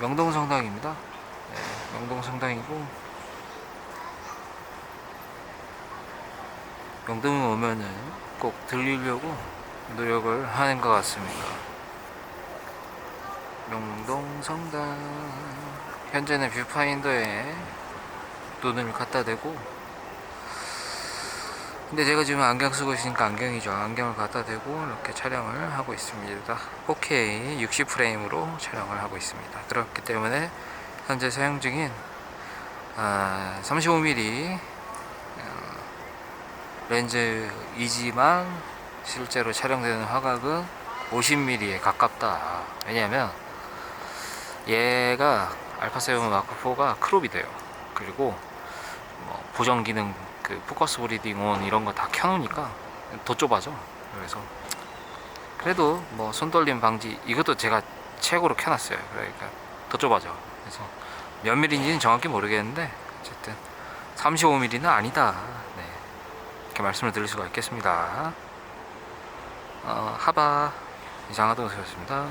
명동성당입니다. 네, 명동성당이고 명동에 오면은 꼭 들리려고 노력을 하는 것 같습니다. 명동성당 현재는 뷰파인더에 눈을 갖다 대고 근데 제가 지금 안경 쓰고 있으니까 안경이죠. 안경을 갖다 대고 이렇게 촬영을 하고 있습니다. 4K 60프레임으로 촬영을 하고 있습니다. 그렇기 때문에 현재 사용 중인 아, 35mm 어, 렌즈이지만 실제로 촬영되는 화각은 50mm에 가깝다. 왜냐하면 얘가 알파7 마크4가 크롭이 돼요. 그리고 뭐 보정 기능 그 포커스 브리딩 온 이런 거 다 켜놓으니까 더 좁아져. 그래서 그래도 뭐 손떨림 방지 이것도 제가 최고로 켜놨어요. 그러니까 더 좁아져. 그래서 몇 밀인지는 정확히 모르겠는데 어쨌든 35mm는 아니다. 네. 이렇게 말씀을 드릴 수가 있겠습니다. 어, 하바 이상하도였습니다.